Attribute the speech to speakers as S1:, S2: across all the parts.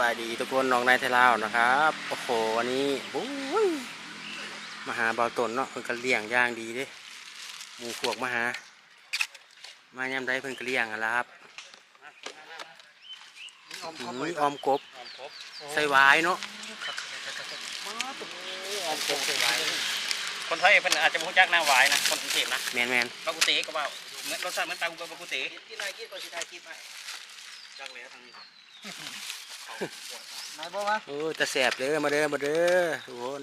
S1: บายดีทุกคนน้องนายไทยลาวนะครับโอ้โหวันนี้โอ้ยมาหาเบาตนเนาะเพิ่นก็เลี้ยงอย่างดีเด้หมูพวกมาหา มายามใดเพิ่นก็เลี้ยงอะล่ะครับอืมออมกบใส่หวายเนาะ
S2: คนไทยเป็นอาจจะไม่รู้จักหน้าหวายนะคนกรุงเทพนะ
S1: แมนแมน
S2: บากุเตก็ว่าเหมือนรสชาติเหมือนตากุบากุเต
S3: กินอะไรกินก่อนสิทายกินไป
S2: จังเลยทางนี้
S3: ไหนบอกว่า
S1: โอ้ยแต่แสบเด้อมาเด้อมาเด้อทุกคน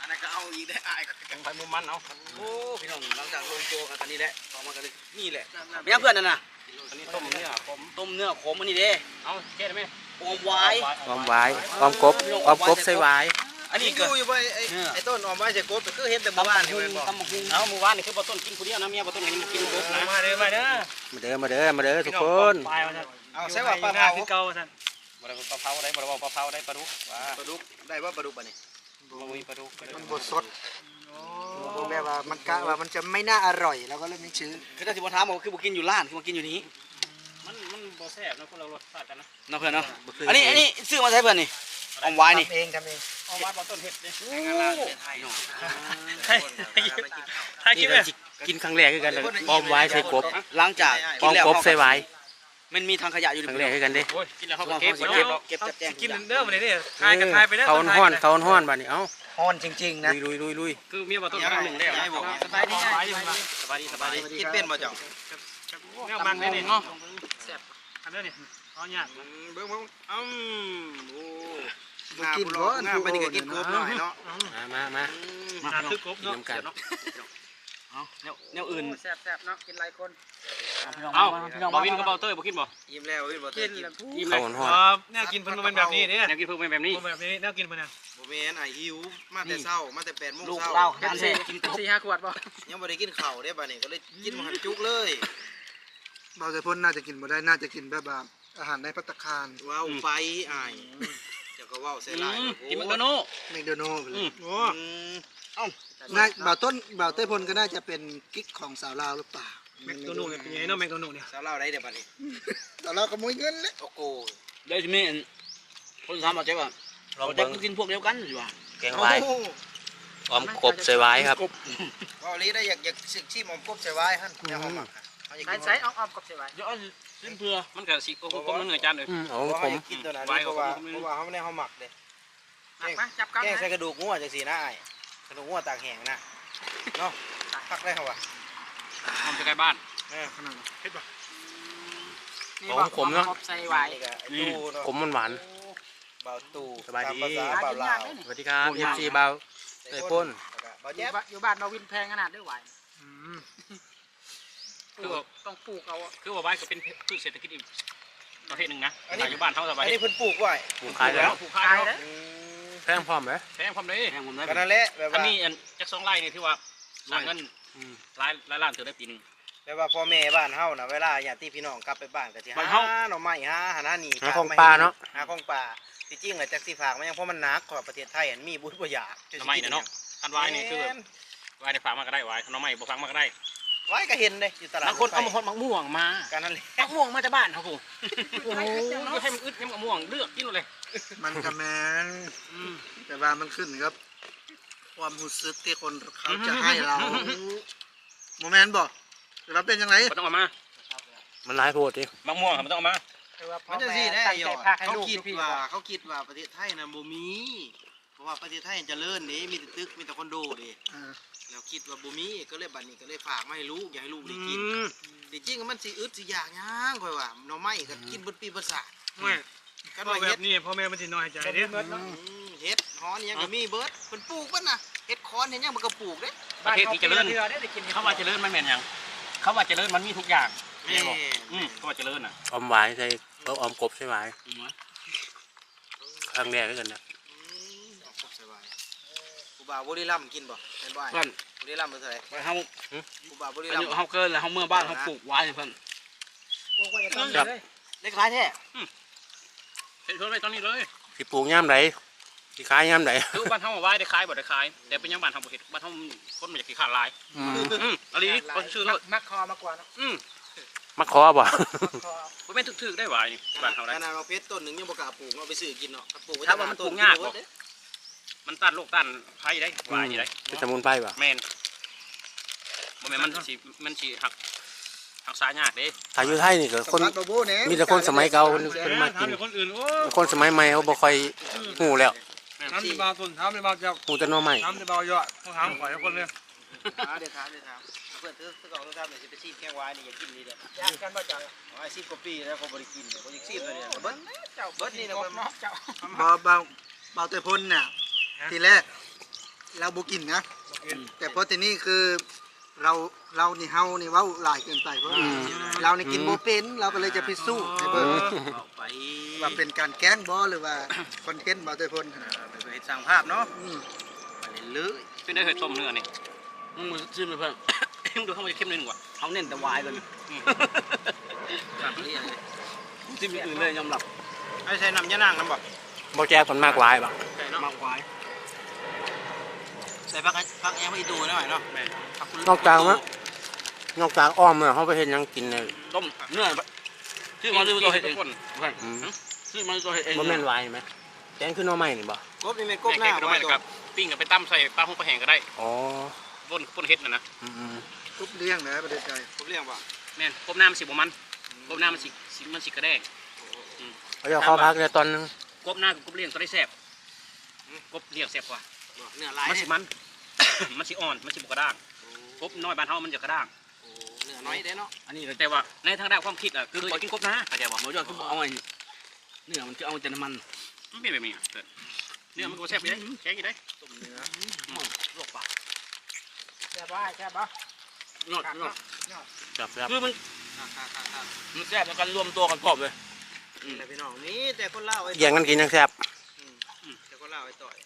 S3: อันนั้นก็เอาอีกได้อาย
S2: ยังไปมุมมันเอา
S3: โอ้พี่น้องหลังจากลงตัวกันตอนนี้แหละต่อมากันเลยนี่แหละ
S2: ไม่ยังเพื่อนนั่นน่ะอันนี้ต้มเนื้อผม
S3: ต้มเนื้อขมอันนี้เด้
S2: เอาเจ๊ได้ไหม
S3: โอมไว้
S1: ออมหวายออมกบออมกบใส่หวาย
S3: อันนี้อยู่อยู่ไปไอ้ไอ้ต้นออมไว้ใส่กบแต่คือเห็นแต่เมื่อวานนี่
S2: หุ
S3: เว้
S2: ง
S3: ยบอก
S2: ตำบักหุงเอาหมู่บ้านนี่คือบ่ต้นกินผู้เดียวนะเมียบ่ต้นกินกินกบนะ
S4: มาเด้อมาเด้อ
S1: มาเด้อมาเด้อมาเด้อทุกคน
S4: ปลายมาท่าน
S3: เอาใส่ว่าปลา
S4: หน้า
S3: เผา
S4: คือเก่าท่าน
S2: บ่ได้ปลาเผาได้บ่ได้ปลาเผาได้ปลาดุกว่า
S3: ปลาดุกได้ว่าปลาดุกป่ะนี่
S2: บ่มีปลาดุก
S5: มันบดสดแบบว่ามันกะว่ามันจะไม่น่าอร่อยเราก็เลยไม่ซื้อ
S3: คือถ้าสิบ่ถามบอกคือบ่กินอยู่ร้านคือบ่กินอยู่นี้
S2: มันมันบ่แซ่บนะคนละรสชาติกันนะ
S3: เนาะเพื่อนเนาะอันนี้อันนี้ซื้อมาใช้เพื่อนนี่ออมไว้นี่
S5: ทำเองทำเอง
S2: เอาว่าบ่ต้นเฮ็ดเด้
S4: ให้ให้คิ
S1: นี่
S4: ดเล
S1: ก็
S4: ย
S1: กินครั้งแรกคือกันเลยออมวายใส่กบ
S3: หลังจาก
S1: อ
S3: กิ
S1: อนม
S3: แล้ว
S1: กบใส่หวาย
S3: มันมีทางขยะอยู่
S1: ครั้งแรกคือกันเด้
S2: โอ้ยกินแล้วเขา
S3: เขา
S2: ก็
S3: เก็
S2: เก็
S3: บบเก็บ
S2: เนาะ
S3: เก็บจัดแจง
S4: กินเด้อมาเนี่ยทายกันทายไปเด้อ
S1: เขาห้อนเขาห้อนบัดนี้เอ้า
S5: ฮ้อนจริงๆนะ
S1: ลุยลุยลุยลุย
S2: คือเมียบ่ต้นครั้งหนึ่งแล้ว
S3: สบายดี
S2: สบายดีสบายดีสบายดี
S3: กินเป็นบ่เจ้า
S4: แนวมันนี่เนาะแซ่บอันเด้อนี่เอาหยาด
S3: เบิ่งเบิ่งอืมโอ้
S5: บ่กิน
S3: บ่
S5: บ่
S3: งามไปนี่ก็กินกบหน่อยเนาะ
S1: มามามา
S4: หาคือกบ
S1: กิน
S4: เนาะ
S1: น้ำกัน
S3: เอาแนวแนวอื่น
S4: แซ่บๆเนาะกินหลายคน
S2: เอ้าบ่วินกับเบาเต้ยบ่กินบ่
S3: ยิ้มแล้วยิ้มบ่
S4: กิ
S3: กิ
S4: น
S3: น
S4: แล้ว
S2: ยิ้ม
S1: เขา
S2: เลย
S1: ห้อน
S4: อ๋อแนวกินเพิ่นเป็นแบบนี้เนี่ย
S2: แนวกินเพิ่งเป็นแบบนี้
S4: แบบนี้แนวกินเพิ่นน่ะ
S3: บ่แม่นไอ้หิวมาแต่เช้ามาแต่8:00น
S2: ลูก
S3: เช้า
S2: เล่าการเซ่กินกบ
S4: สี่ห้าขวดบ่
S3: ยังบ่ได้กินข้าวเด้บัดนี้ก็เลยกินมาหันจุกเลย
S5: เบาใจพ่นน่าจะกินบ่ได้น่าจะกินแบบว่าอาหารในภัตตาคาร
S3: ว้าวไฟอ้ายเจ้าก็ว้าวใส่ลาย
S2: กินมันก็โน่
S5: แมคโดนัลด์ไปเลย
S3: โอ้ เอ้า
S5: น่าบ่าวต้นบ่าวเต้ยพลก็น่าจะเป็นกิ๊กของสาวลาวหรือเปล่า
S4: แมคโดนัลด์เนี่ยเป็นยังไงเนาะแมคโดนัลด์เนี่ย
S3: สาวเล่าได้เด้บัดนี้
S5: สาวลาวขโมยเงินแล้ว
S3: โอ้โห
S2: ได้สิแม่คนถามว่าเจ๊ว่า
S1: ลอง
S2: เจ๊
S1: เบิ่ง
S2: กินพวกเดียวกันสิว่า
S1: แกงหวายออมกบใส่หวายครับ
S3: ว่าลีได้อยากอยากสึกชิมอมกบใส่ไว้หั่นอย่าเอาหมักเอาอยาก
S4: ใช้
S3: กิน
S4: ใช้เอาเอากบใส่ไว้
S2: เดี๋ยวสิ้นเพื่อมันก็สิโอ้โหมันเหนื่อยจานเลย
S1: อืมเอา
S3: เพราะ
S1: ผ
S3: ว่ามอยากกินตัวนั้นเพราะว่าเพราะว่าเขาไม่ได้เขาหมักเลย
S4: หักมาจับกัน
S3: แกงใส่กระดูกงัวจังสีนะไอ้ กระดูกงัวตากแห้งนะเนาะพักได้เขาวะ
S2: ทำจะใกล้บ้าน
S3: เออ
S4: นี่บอกกบใส่ไว้
S3: นี่ก็ไอ้ตู้เนาะ
S1: ขมมันหวาน
S3: เบาตู้
S1: สบายดี
S3: ตมภาษาเบาลาว
S1: สวัสดีครับเอฟซีเบาเตยป่น
S3: เบา
S4: อ
S3: แจ๊
S4: ยู่
S3: บ
S4: บ้านอยู่บ้านมาวินแพงขนาดด้วยไหว
S2: คือว่า
S4: ต้องปลูกเอา
S2: คือว่าบ้านก็เป็นพืชเศรษฐกิจอีกประเภทหนึ่งนะอยู่บ้านเท่าสบา
S3: อั
S2: ย
S3: นนี้เพิ่นปลูกไว้
S1: ผูกขายแล้ว
S2: ผูก
S4: ขา
S2: ขาย
S4: ย
S2: แล้ว
S4: เด้อ
S3: อืม
S1: แพงพร้อมไหม
S2: แพงความเลยแพงความเลย
S3: ก็นั่นแหละแบบ
S2: อัน
S3: ว่า
S2: นี้อันจักสองไร่นี่ที่ว่าสร้างเงินหลายหลายล้านเถือได้ปีหนึง
S3: แบบว่าพ่อแม่บ้านเฮานะเวลาญาติพี่น้องกลับไปบ้านก็สิหา
S2: บ้านเฮา
S3: หน่อไม้หาหาหน้าหนี
S1: หาของป่าเนาะ
S3: หาของป่าที่จริงแหละจักสิฝากมันยังเพราะมันหนักกว่าประเทศไทยอันมีบุญบ่อยาก
S2: ทำไมเนี่ยเนาะคันวายนี่คือวายในฟาร์มมาก็ได้วายขนมใหม่บ่ฟังมาก็ได้
S3: ไว้ก็เห็นเลยอยู่ตลาด
S2: บางคนเอามาคนมะม่วงมา
S3: กันนั่นแหละ
S2: มะม่วงมาจากบ้านเขากูโอ้โหให้มันอึดให้มะม่วงเลือกกินเลย
S5: มันก็แมนแต่ว่ามันขึ้นครับ ความรู้สึกที่คนเขาจะให้เราโมเมนต์บอกเราเป็นยังไง
S2: ไม่ต้องเอามา
S1: มันหลายโพดดิ
S2: มะม่วงไม่ต้องเอามา
S3: มันจะสิได้
S4: ตั้ง
S3: หย
S4: ใจ
S3: อด
S4: พาให้
S3: เขา
S4: ลูก
S3: คิด
S4: พี่
S3: ว่าเขาคิดว่าประเทศไทยน่ะบ่มีเพราะว่าประเทศไทยเจริญนี่มีแต่ตึกมีแต่คอนโดเด้
S5: อ่า
S3: แล้วคิดว่าบ่มีก็เลยบัดนี้ก็เลยฝากมาให้ลูกอยากให้ลูกได้กินที่จริงมันสิอึดสิอยากหยังค่อยว่าหน่อไม้ก็กินเบิดปีเบิดศาสตร์
S4: ไม่
S3: กัน
S4: พ่อ
S3: ว่า
S4: แบ
S3: เฮ็ด
S4: บนี้พ่อแม่มันสิน้อยใจเด้อ
S3: อืมเฮ็ดฮ้อนอิหยังก็มีเบิดเพิ่นปลูกเบิดน่ะเฮ็ดคอนเฮ็ดหยังมันก็ปลูกเด้
S2: ประเทศที่เจริญเขาว่าเจริญมันแม่นหยังเขาว่าเจริญมันมีทุกอย่าง
S3: แม่
S2: แม่บอกอืมเขาว่าเจริญอะ
S1: ออมหวายใส่เออออมกบใส่หวายครั้งแรกด้วยกันเนี่ย
S3: อืมเอาครบสบายกูบ่าวบุรีรัมย์กินบ่เป็นบ่อ้าย
S2: เพื่อน
S3: บุรีรัมย์เป็นเท่าไหร่
S2: เฮา
S3: กูบ่าวบุรี
S2: อา
S3: รัม
S2: ยุ
S3: ย์
S2: เฮาเกินแล้วเฮาเมื่อบ้านเฮาปลูกไว้เพิ่น
S3: เล็กคล้ายแท้
S2: เห็นเพิ่นไว้ตอนนี้เลย
S1: สิปลูกย่ามไหนสิขายย่ามไหน
S2: คือบ้านเฮาไว้ได้ขายบ่ได้ขาย แต่เป็นยังบ้านเฮาบ่เฮ็ดบ้านเฮาคนมันอยากขี้ขาดหลาย
S1: อืม
S2: อืมอะไรนี่เขาชื่อเลย
S4: มักคอมากกว่าเนาะ
S2: อืม
S1: มาขอบ่
S2: บ่แม่นถึกๆได้หวายนี่บ้านเฮา
S3: ข
S2: ได้
S3: นาดเราเพชรต้นหนึ่งยังบ่กล้าปลูกเอาไปซื้อกินเนาะปลูกไว้
S2: ถ้าว่ามันปลูกยากบ่
S3: เด้
S2: มันต้านโรคต้านภัยได้หวายนี่ได้
S1: เป็นสมุนไพรบ่
S2: แม่นบ่แม่นมันสิมันสิหัก หักษายากเด้
S1: ถ้าอยู่ไทยนี่ก็คน
S5: สำหรับบาโบเนี่ย
S1: มีแต่คนสมัยเก่าเพิ่นเพิ่นมากิน
S4: ถามคนอื่นโอ้
S1: คนสมัยใหม่เขาบ่ค่อยฮู้แล้ว
S4: ถามในบาวตุนถามในบาวเจ้า
S1: ฮู้แต่หน้อใหม่
S4: ถามในบาวยอดเขาถามข่อยคนเลย
S3: อ่าเดี๋ยวถามเดี๋ยวถามเพื่อนซื้อซื้อของซื้อทำเนี่ยสิไปซีดแกงวายนี่อยากกินนี่เด้อ
S4: อยากกันบ่จัง
S3: เอาไอ้ซีดกว่าปีแล้วเขาบ่ได้กินเขาอยากซีดเลยเนี่ยเบิดเจ้าเบิดนี่นะเบิด
S4: เจ้า
S5: บาเบาเบาแต่พ่นน่ะทีแรกเราบุกินนะ แต่พอทีนี้คือ เราเรานี่เฮานี่เว้าหลายเกินไปเพราะว่า
S1: อืม
S5: เรานี่กินบ่เป็นเราก็เลยจะพิสูจน์ให้เบิ่ง
S3: เอาไป
S5: ว่าเป็นการแกล้งบ่หรือว่าคอนเทนต์เบาแต่พ่น
S3: ไปเฮ็ดสร้างภาพเนาะ
S5: อืม
S3: ไปเลย
S2: เป็นได้เคยต้มเนื้อนี่มึงมือชิมเลยเพิ่นมึงดูเข้ามาเข้มนิดนึงว่ะ
S3: เขาเน้นแต่วายก่อนครับนี่อะไร
S2: ชิมอื่นเลยยอมรับ
S3: ไอ้ใช้น้ำยะนางน้ำบ่
S1: บ่แจ้คนมากหลายบ่
S3: ใช่เนาะ
S2: มากวาย
S3: ใส่ผักผักแอมให้ดูหน่อยเนาะ
S2: แม่น
S3: ผั
S1: นอกจากว่านอกจากอ้อมเนี่ยเขาไปเฮ็ดหยังกินเนี่ย
S2: ต้มเนื้อชื่อมันคือตัวเฮ็ดเอง
S1: อืม
S2: ชื่อมันตัวเฮ็ดเอง
S1: บ่แม่นหวายไหมแกงคือหน้อใหม่นี่บ่
S3: กบนี่แม่นกบ
S2: หน้า
S3: น้า
S2: ก็
S3: ไว้
S2: ได้
S3: ตั
S2: ครับปิ้งกับไปตั้มใส่ปลาหุ้งปลาแห้งก็ได้
S1: อ๋อ
S2: ป่นป่นเฮ็ดน่ะนะ
S1: อืม
S5: ทุบเลี้ยงนะประเทศไทย
S3: กบเลี้ยงบ่
S2: แม่นกบน้ำมันสิบมันกบน้ำมันสิสิมันสิกระแดง
S1: ๆเขาจะเข้าพักเนี่ยตอนนึง
S2: กบหน้ากับกบเลี้ยงตัวได้แซ่บกบเลี้ยงแซ่บกว่า
S3: เนื้อลาย
S2: มัน
S3: เนี่
S2: สิ
S3: ย
S2: มัน มันสิอ่อน มันสิบกระด้างกบน้อยบ้านเฮามันจะกระด้าง
S3: เนื้อน้อยเด้เนาะ
S2: อันนี้แต่ว่าในทางด้านความคิดอะคือปล่อยกินกบนะเข้าใจบ่
S6: หมูยอดคือเอาไอ้เนื้อมันคือเอาแต่น้ำมัน
S2: มันเป็นแบบนี้อะเกิดเนื้อมันก็แซ่บอยู่ได้แซ่บอยู่ได้
S3: ต้มเนื้อ
S2: ลวกปลา
S4: แช่บ้าแช่บ้าย
S6: อดยอด
S1: ครับครับ
S6: คือมัน
S3: ครับครับครับครับ
S6: มันแซ่บแล้วกันรวมตัวกันกรอบเลย
S3: นี่แหละพี่น้องนี่แต่คนเล่าไอ้
S1: แย่งกันกินยังแซ่บ
S3: อืมอืมแต่คนเล่าไอ้ต่อย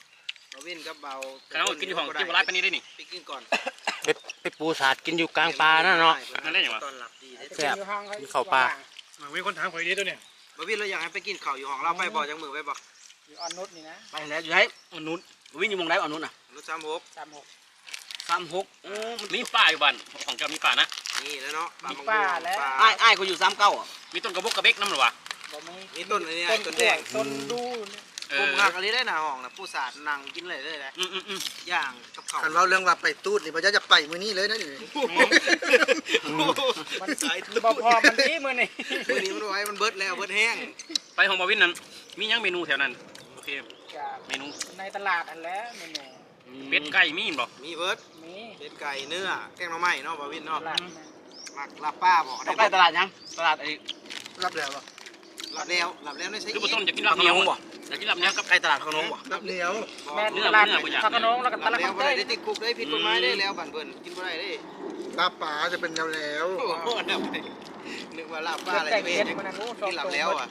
S3: เราวินกับเบา
S2: ขณะกินอยู่ของกินโบราณปานนี้ได้นี่
S3: ไปกินก่อน
S1: ไปไปปูสาดกินอยู่กลางป่านั่นเนาะ
S2: นั่นได้หยังวะ
S3: ตอนหลับดีเด้
S1: แซ่บมีข้าวปลา
S4: มีคนถามข่อยดีตัวเนี่ย
S3: บ่วินเราอยากให้ไปกินข้าวอยู่ห้องเราไปบ่จังมือไปบ่
S4: อยู่ออนนุชนี่นะ
S6: ไปแล้วอยู่ให้อันนู้นวิ่งอยู่มองได้อันนู้นอะ
S3: รถสามหก
S4: สามหก
S6: สามหกโอ้มัน
S2: มีป่าอยู่บ้านของเจ้ามีป่านะ
S3: นี่แล้วเนาะ
S4: มีป้าแล้ว
S6: ไอ้ไอ้ายก็อยู่สามเก้าอะ
S2: มีต้นกระบอกกระเบกน้ำหรอวะ
S4: บ่มี
S3: นี่ต้นอันนี้
S4: ต้
S3: ไอ้
S4: น
S3: ต้น
S4: ก
S3: แด
S4: ล้วย
S3: ง
S4: ต้นดูเนี่ย
S2: เอ
S3: ผ
S2: อ
S3: มหักอันนี้ได้หน้าห้องนะผู้สาดนั่งกินเลยเลยนะ
S2: อืมอืมอืม
S3: ย่างกับข้าว
S5: คันเว้าเรื่องว่าไปตูดนี่บ่จะจะไปมื้อนี้เลยนะนี่
S4: มันบ่พอมันดีมื้อนี่
S3: มื้อนี้มันไว้มันเบิดแล้วเบิดแห้ง
S2: ไปของบาวินนั้น มียังเมนูแถวนั้นโอเค
S4: กับ
S2: เมนู
S4: ในตลาดอันแล้วเมนู
S2: เป็ดไก่มีบ่
S3: มีเบิด
S4: มี
S3: เป็ดไก่เนื้อแกงหน่อไม้เนาะบ่าววิน
S4: ต
S3: เนาะ
S4: ลาด
S3: มักลาบป้าบอก
S6: ต้
S3: ได้
S6: องไปตลาดยังตลาดไอ้
S5: รับแล้วบ่
S3: ลาบแล้วลาบแล้วได้ใช้
S2: คือบ่ต้นอยากกิน
S6: ลา
S2: ลา
S6: บบเห
S2: เห
S6: นี
S2: นี
S6: ย
S2: ยวว
S6: บ่
S2: อยากกินลาบเหนียวกับ
S6: ไอ้ตลาดขนมบ่
S5: รับเหนียว
S4: แม่
S2: เนื้อ
S4: ตลาด
S2: เนื้อบ่อยาก
S4: พระโขนงแล้วก็ต
S3: ลาบ
S4: ลาด
S3: แล้ว
S4: คำ
S3: บ่
S4: เต้
S3: ได้
S4: ย
S3: ได้ติดคุกได้ผิดกฎหมายได้แล้วบันเพิ่นกินบ่ได้เด้
S5: ลาบป่าจะเป็นแล้วแล้ว
S3: โอ้โหนึกว่าลาบป้าอะไร
S4: แต่ง
S3: เป็
S4: เฮ็
S3: น
S4: ดมันนั้นโอ้
S3: กินลาบแล้วอะ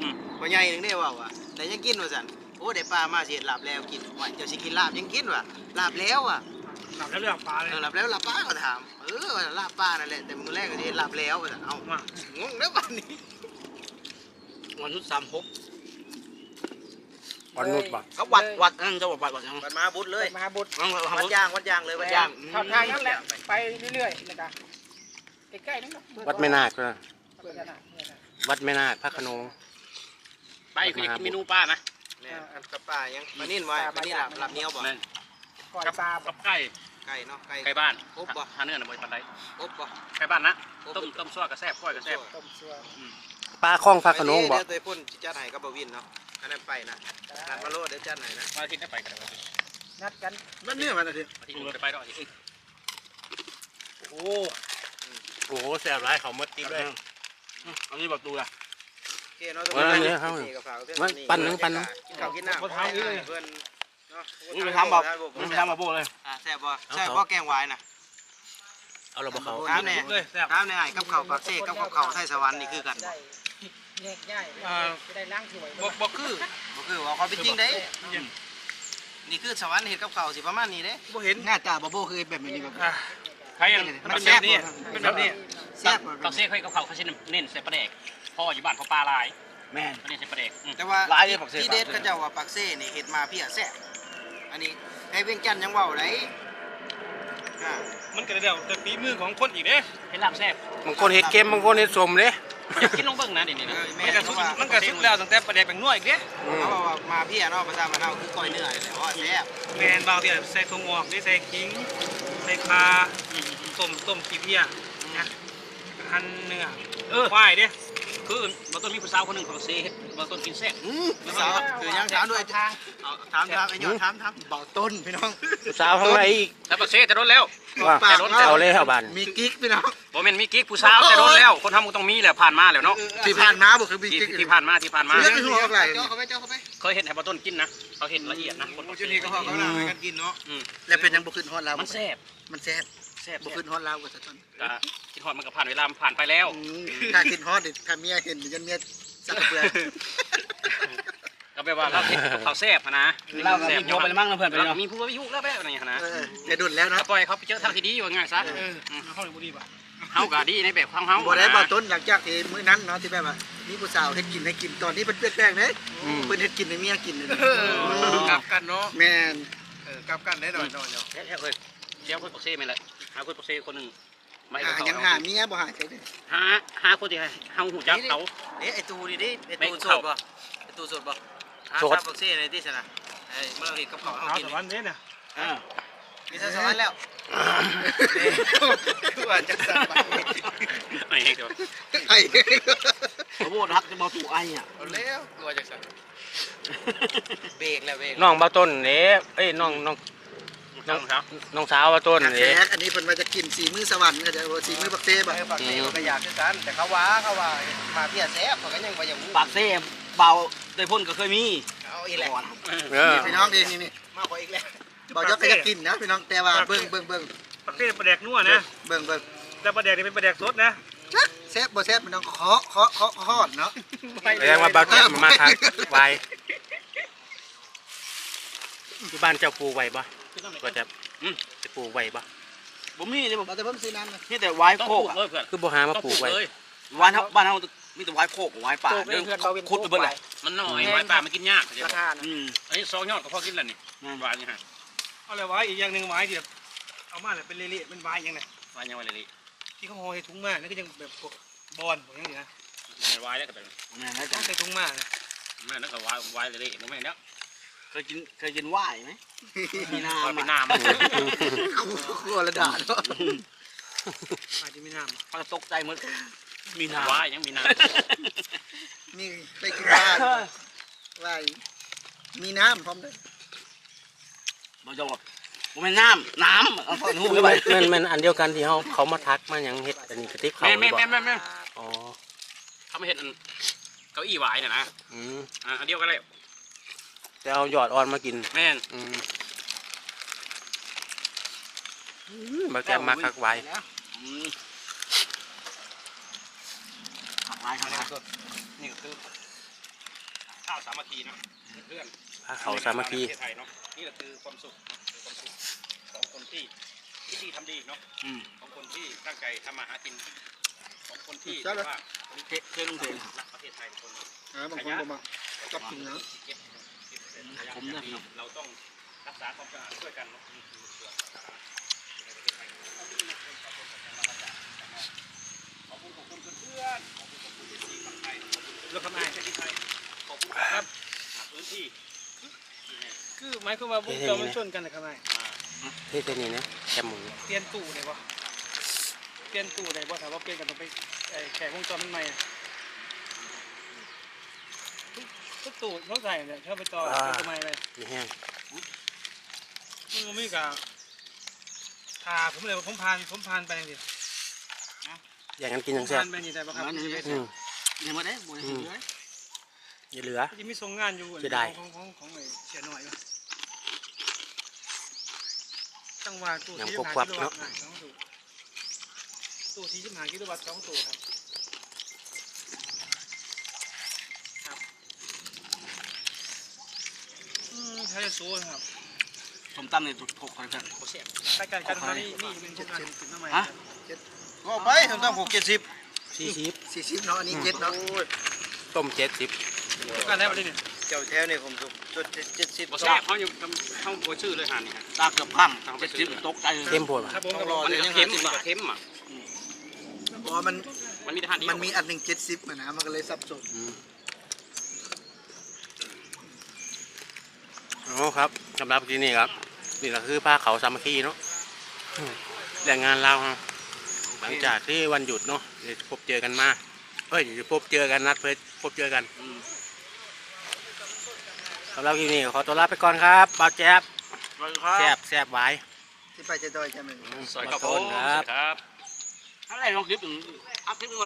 S2: อืม
S3: พ่อใหญ่นึงได้ว่าว่ะแต่ยังกินว่าซั่นโอ้ได้ปลามาสิเฮ็ดลาบแล้วกินว่าเจ้าสิกินลาบยังกินว่ะลาบแล้วอะ
S4: หลับแล้วเรื่องปลาเลย
S3: เออลาบแล้วลาบป้าก็ถามเออว่าลาบป้านั่นแหละแต่มื้อแรกก็สิเฮ็ดลาบแล้วว่าซั่นเอ้างงแล้วบัดนี้
S6: วันชุดสามหก
S1: อ่อนนุชบ่
S6: เขาวัดวัดนั่นเจ้าวัดวัดวัดยัง
S3: บัดมาบุญเลย
S4: มาบุตร
S6: วัดวัด
S3: วัดยางวัดยางเลยวัดยาง
S4: ทางทางนั้นแหละไปเรื่อยๆนะครับใกล้ๆนั่นนะ
S1: วัดแม่นาคนะ
S4: เปิดขนาดเนี่ยนะ
S1: วัดแม่นาคพระโขนง
S2: ไปคืออยากกินเมนูป้านะ
S3: แน่อันกับป้ายังปลานิ่นไว้ปลานิ่นลาบลาบเหนียวบ่
S2: แม่น
S4: ก่อน
S2: กับ
S4: ปลา
S2: กับไก่
S3: ไก่เนาะไก่
S2: ไก่บ้าน
S3: อบบ่
S2: หาเนื้อน่ะบ่ปานใด
S3: อบบ่
S2: ไก่บ้านนะต้มต้มซั่วก็แซ่บก้อยก็แซ่บ
S4: ต้มเชือ
S1: ปลาคล้องพระโขนงบ่
S3: เดี๋ยวตัวพ่นสิจัดให้กับบ่วินเนาะ อันนั้นไปนะนัดมาโลดเดี๋ยวจัดให้นะ
S2: มาอาทิตย์ได้ไปกันแล้ว
S4: นัดกัน
S5: มันเนี่ยมันอะไร
S2: อาทิตย์นึงได้ไปดอกอาทิตย์
S6: โอ้
S1: โอ้โหแซ่บหลายเขาหมดติบเลย
S6: อันนี้ประตูละ
S3: โอเคเนาะ
S1: เออเนี่ยครับ
S3: กับฝากเพื่อ
S1: มันปั่นหนึ่งปั่นหนึ่ง
S3: กินข้าวกินน้ำเพื่อนเนาะ
S6: นี่ไปทำแบบนี่ไปทำแบบโบ้เลย
S3: อ่าแซ่บบ่แซ่บบ่แกงหวายน่ะ
S1: เอาเราบ่เขา
S3: ถามแน่
S4: เลยแซ่บ
S3: ถามแน่ไอ้กับข้าวปากเซ่กับข้าวไทยสวรรค์นี่คือกัน
S4: ได้ แยกย้ายจะได้ล้างถ้วย
S3: บ่บ่คือบ่คือว่าความเป็นจริงเด้นี่คือสวรรค์เฮ็ดกับข้าวสิประมาณนี้เด้
S5: บ่เห็นหน้าตาบ่โบคือแบบนี้แบบ
S2: ใครยัง
S5: มันเป็นแบบนี้เป็นแบบนี้แซ่บ
S2: ต้องเสียให้กับเขาเขาสิเน้นใส่ปลาแดกพ่ออยู่บ้านเขาปลาลาย
S6: แม่น
S2: เขาเน้นใส่ปลาแดกอืม
S3: แต่ว่า
S6: หลายเลยปากเซ่
S3: ที่เด็ดเขาเจ้าว่าปากเซ่นี่เฮ็ดมาเพียแซ่บอันนี้ให้เวียงจันทน์ยังเว้าได้อ่า
S4: มันก็เดี๋ยวแต่ฝีมือของคนอีกเด้
S2: เห็นลาบแซ่บบา
S1: งคนเห็ดเค็มบางคนเห็ดสมเด้
S2: อยากกินลงเบิ่งนะเดี๋ยวนี้
S3: เอ
S2: นะ
S3: อแม่
S4: มันก็
S3: เขา
S4: สุด
S3: ว่า
S4: มันก็สุดแล้วตั้งแต่ประเด็กเป็นนัวอีกเด้
S1: อืม
S3: เขาบอกว่ามาพี่อะเนาะภาษาบ้านเฮาคือก้อยเนื้อนี่แหละว่าแซ่บ
S4: แมนบางทีใส่ถั่วงอกนี่ใส่ขิงใส่คาต้มต้มขี้เพี้ยนะหั่นเนื้อ
S2: เออ
S4: ควายเด้
S2: คือบางต้นมีผู้สาวคนหนึ่งของเซ่เฮ็ดบางต้นกินแซ่บ
S3: อืมสาวคือยังถามด้วยทางเอาถามถามไอ้ยอดถามถามเบาต้นพี่น้อง
S1: ผู้สาวทั้งไรอีก
S2: แล้วบางเซ่แต่โดนแล้ว
S1: ว่า
S3: ปาก
S1: เอาเลยเอาบาน
S3: มีกิ๊กพี่น้อง
S2: บ่แม่นมีกิ๊กผู้สาวแต่โดนแล้ว คนทำมันต้องมีแหละผ่านมาแล้วเนาะ
S5: ที่ผ่านมาบ่คือมี
S2: ที่
S5: กิ๊ก
S2: ที่ผ่านมาที่ผ่านมา
S3: เรื่องหัวอะไรเจ้าเขาไปเจ้าเขาไป
S2: เคยเห็นให้บางต้นกินนะเขาเห็นละเอียดนะคน
S3: จุดนี้ก็พอเขาเอากันกินเนาะ
S5: แล้วเป็นยังบ่ขึ้นฮอดเรา
S2: มันแซ่บ
S5: มันแซ่บ
S2: แซ่บ
S5: บ่
S2: บ่
S5: ขึ้นฮอดเราก็ซะตอน
S2: ก็กินฮอดมันก็ผ่านเวลามันผ่านไปแล้ว
S5: อืมถ้าขึ้นฮอดนี่ถ้าเมียเห็นนี่ยันเมียสักเบื่อ
S2: ก็แปลว่าเราเห็นกับเขาวแซ่บอะนะ
S6: เราก็มีโยไปมั่งนะเพื่อนไป
S2: เรา
S6: เนาะ
S2: มีผู้ว่าวิยุแล้วแบบอะไรอย่างเงี้ยนะ
S5: เออแต่ดุนแล้ว
S2: ก็
S5: เนาะ
S2: ปล่อยเขาไปเจอทางที่ดีอยู่ง่ายซะ
S4: เข้าเลยบุรีป่ะ
S2: เฮาก็ดีในแบบของเฮา
S5: บ่ได้บ่ต้นหลังจากที่มื้อนั้นเนาะที่แบบว่ามีผู้สาวเฮ็ดกินให้กินตอนนี้เพิ่นเปลี่ยนแปลงเด้
S1: อืม
S5: เพิ่นเฮ็ดกินให้เมียกินนี่
S3: กลับกันเนาะ
S5: แม่น
S3: เออกลับกันแน่นอนเนาะ
S2: เดี๋ยวเดี๋ยวเอ้ยเดี๋ยวคนปกเซ่ไม่ละหาคนปกเซ่คนหนึ่ง ไม่
S5: หา
S2: เขา
S5: ยังหาเมียบ่หาใช่เด้
S2: หาหาคนที่เฮาหูจักเขา
S3: เอ๊ะไอตูนี่ดิไอ
S2: ไม่
S3: ตูส
S2: เข้า
S3: ดป่ะไอตูสดป่ะ
S1: สด
S3: อาบักเซ่ในที่สนะไอ้เมื่อเราเห็นกับเขาเอา
S4: เอา
S3: กิน
S4: แต่วันนี้เนี่ย
S2: อ่า
S3: มีสวรรค์แล้วว่าจะสั่นไป
S2: ไอ้เฮ้ยเดี๋ยว
S5: ไอ้
S6: เขาโบรักจะมาถูกไอ้อะ
S3: เอาแล้วกลัวจะสั่นเบรกแล้วเบรก
S1: น้องบาต้นเด้เอ้ยน้องน้อง
S2: น้องครับ
S1: น้องสาวบาต้น
S5: แข
S1: เด้
S5: กอันนี้เพิ่นว่าจะกินสีมือสวรรค์ก็จะว่าสีมือบักเต้บ่
S3: ไอ้บักเซ่ก็อยากคือกันแต่เขาว่าเขาว่ามาเพี้ยแซ่บเขาก็ยังว่าอย่าง
S6: ปากเซ่เบาโดยพ่นก็เคยมี
S3: เอาอีแหละ
S1: เออ
S5: พี่น้องนี่นี่
S3: มากกว่าอีกแล้ว
S5: บ่ยกก็จะกินนะพี่น้องแต่ว่าเบิ่งเบิ่งเบิ่ง
S4: ประเภทประเด็กนัวนะ
S5: เบิ่งเบิ่ง
S4: แล้วประเด็กนี่เป็นประเด็กสดนะ
S5: จักแซ่บบ่แซ่บพี่น้องเคาะเคาะเคาะเคาะเนาะ
S1: แสดงว่าบาแก้มมาทักไว้ที่บ้านเจ้าปลูกไว้บ่ ก็จะจะปลูกไว้บ่
S6: ผมมีเลยผม
S5: มาแต่เพิ่นซื้อน้ำนะ
S6: มีแต่ไว้
S2: ต้อง
S6: โค
S2: ปลู
S6: ก
S2: ก
S6: อะ
S2: เลยเพื่อน
S1: คือบ่หามา
S2: ต้อง
S1: ป
S2: ป
S1: ลู
S2: ลู
S1: ก
S2: ก
S1: ไว้
S2: เลย
S6: บ้านเฮาบ้านเฮามีแต่ไว้โคกไว้ป่าเรื่องขุดไปเบิดเลย
S2: มันน้อยไม้ป่ามันกินยาก
S3: ราคา
S6: อืม
S2: อันนี้ซองยอดก็พอกินแล้วนี่หวานนี่ฮะ
S4: เอาเลยไว้อีกอย่างหนึ่งไว้ที่แบบเอามาเลยเป็นเละๆเป็นไว้ยังไง
S2: หวานยังไงเลย
S4: ที่เขาห่อให้ถุงมานี่ก็ยังแบบพวกบอลพวกอย่างนี้นะ
S2: หวานแล้วก็เป็น
S6: แม่น
S4: ต้องใส่ถุงมานะ
S2: แม่นั่นก็หวานหวานเลยโมแม่นแล้ว
S6: เคยกินเคยกินว่ายไหมมีน้ำ
S2: เป็น
S6: อะ
S2: น้ำ
S5: คู่คู่ระดาเนาะ
S4: อาจจะไม่น้ำ
S6: เขาจะตกใจเหมือนมี
S2: ห
S6: น้ำ
S2: วานยังมีน้ำ
S5: นี่ไปกินบ้านไว้มีน้ำพร้อมเด้อ
S6: เราจะบอกผมเป็นน้ำน้ำเอาเข้าหู
S1: มั
S6: ไป
S1: นมันมันอันเดียวกันที่เขาเขามาทักมาหยังเฮ็ดอันนี้กระติบเขา
S2: แม่น
S1: หรื
S2: แม่
S1: อนบ่
S2: แม่นแม่น
S1: อ๋อ
S2: เขาไม่เห็นเก้าอี้หวายน่ะนะ
S1: อืม
S2: อ่าอันเดียวกันเลย
S1: แต่เอายอดอ่อนมากิน
S2: แม่น
S1: อืมอืมบาแก้มมาคักไว้
S6: อืมหักลายหักลาย
S2: นี่ก็คือข้าวสามัคคีนะเพื่อน
S1: พาเขาสามัคคี
S2: ประเทศไทยเนาะนี่ก็คือความสุขเนาะคือความสุขของคนที่ที่ดีทำดีเนาะ
S6: อืม
S2: ของคนที่ตั้งใจทำมาหากินของคนที่
S5: ใช่เลย
S2: ว่า
S6: เทเคยลงเท
S2: รักประเทศไทยคน
S5: อ่าบางคนบ่มาจับกินนะ
S2: เก็บเก็บเสร็จขยะ
S6: ผมเนี่ย
S2: เราต้องรักษาความสะอาดช่วยกันเนาะนี่คือส่วนขอบคุณขอบคุณเพื่อนขอบคุณขอบคุณที่ขับไทยขอบคุณ
S4: เรื่องคำนาย
S2: ที่ไทยขอบคุณครับพื้นที่
S4: คือหมายความว่าพวกเราไม่ชนกันเลยคำนาย
S1: เฮ็ดแค่นี้นะแคบหมู
S4: เปลี่ยนตู้ได้ปะเปลี่ยนตู้ได้ปะถามว่าเปลี่ยนกันต้องไปแขกวงจรมันใหม่อะ ทุกทุกตู้เขาใส่เนี่ยเขาไปต่อเป็นทำไมเลย
S1: มีแห้ง
S4: มันก็ไม่กับทาผมเลยว่าผมพานผมพานไปอย่างเดียว
S1: อย่างนั้นกิน
S4: ผ
S1: ยั
S4: ม
S1: งแซ่บ
S4: พานไปนี่ได้ปะครับ
S1: อืม
S6: เดี๋ยวมาได้บ่ได้สิเลย
S1: อย่าเหลือ
S4: จะมีส่งงานอยู่
S1: เสียดาย
S4: ของของของไอ้เสียหน่อยปะจังหวะตู้
S1: ยัง
S4: ที่
S1: พวก
S4: หา
S1: ควับ
S4: กิโลวั
S1: เนาะ
S4: ตต์หสองตู้ตู้ที่หากิโลวัตต์สองตู้ครับครับ ใช้สูงครับ
S6: ผมตำในถูกถูกคนเพื่อน
S2: โคเสีย
S4: ใช้การการทำนี่นี่เป็นพวกงานถึงทำไม
S6: ฮะ
S3: ก็ไปทำตั้งหกเจ็ดสิบ
S1: สี่สิบ
S5: สี่สิบเนาะอันนี้เจ็ดเนาะ
S1: ต้มเจ็ดสิบ
S4: ทุกการได้ประเด็นเนี่ย
S3: เจ้าแถวนี่ผมสุจดเจ็ดสิบ
S2: บ่แซ่บเขาอยู่เขาบ่ชื่อเลยหานี่ฮะ
S6: ตาเกือบค่ำเจ็ดสิบตกใจเลย
S1: เข้มโพดว่ะ
S4: ครับผม
S3: ต้องรอ
S2: มัน
S3: เดี๋ยว
S2: ก็
S3: ยัง
S2: เค็
S3: ห้ามสิบ
S2: มัน
S3: บา
S2: ก็
S3: ท
S2: เค็มอะ
S5: เพราะว่ามัน
S2: มันมีทหารเดียว
S5: มันมีอันหนึ่งเจ็ดสิบเหมือนนะมันก็เลยสับสน
S1: โอ้ครับสำหรับที่นี่ครับ นี่ก็คือผ้าเขาสามัคคีเนาะอืมแรงงานเราครับหลังจากที่วันหยุดเนาะเดี๋ยวพบเจอกันมาเฮ้ยเดี๋ยวพบเจอกันนัดเพื่อพบเจอกันสำหรับที่นี่ขอตัวลาไปก่อนครับบ่าวแจ๊บแซบแซบไว้
S5: ที่ไปจะดอยจะหนึ่ง
S2: ซอยข้าวโพ
S1: ต้
S2: ด
S1: นครับ
S2: ครับ
S6: อะไรลองคลิปหนึ่งอัพคลิปหนึ่ง